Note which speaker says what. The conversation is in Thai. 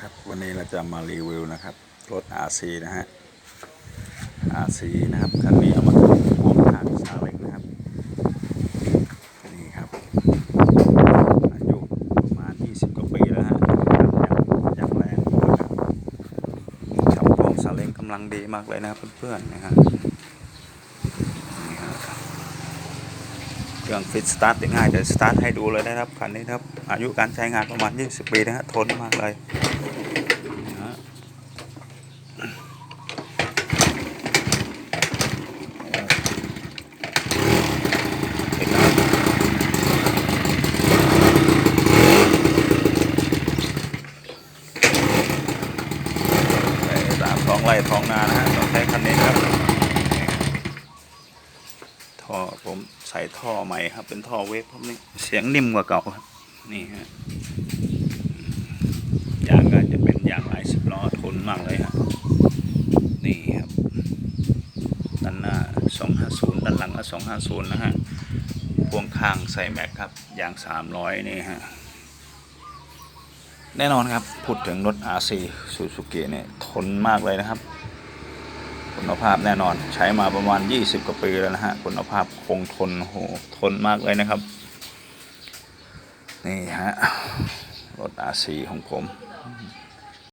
Speaker 1: ครับวันนี้เราจะมารีวิวนะครับ รถ RC นะฮะ RC นะครับคันนี้เอามาทำพ่วงทางซาเล้งนะครับนี่ครับอายุประมาณ 20 กว่าปีแล้วฮะยังยังแรงนะครับขับพ่วงซาเล้งกำลังดีมากเลยนะครับเพื่อนๆนะฮะนี่ฮะเครื่องฟิตสตาร์ทง่ายเดี๋ยวสตาร์ทให้ดูเลยนะครับคันนี้ครับอายุการใช้งานประมาณ 20 ปีนะฮะทนมากเลยนะฮะไปตามท้องไร่ท้องนานะฮะต้องใช้คันนี้ครับ ท่อผมใส่ท่อใหม่ครับ เป็นท่อเวฟผมนี่เสียงนิ่มกว่าเก่าครับ นี่ฮะยางก็จะเป็นยางหลายสิบล้อทนมากเลยฮะนี่ครับด้านหน้า 250 ด้านหลังก็250 นะฮะพวงข้างใส่แม็กครับยาง 300 นี่ฮะแน่นอนครับ พูดถึงรถ RC Suzuki เนี่ยทนมากเลยนะครับ คุณภาพแน่นอนใช้มาประมาณ 20 กว่าปีแล้วนะฮะ คุณภาพคงทนโหทนมากเลยนะครับ นี่ฮะ รถ RC ของผม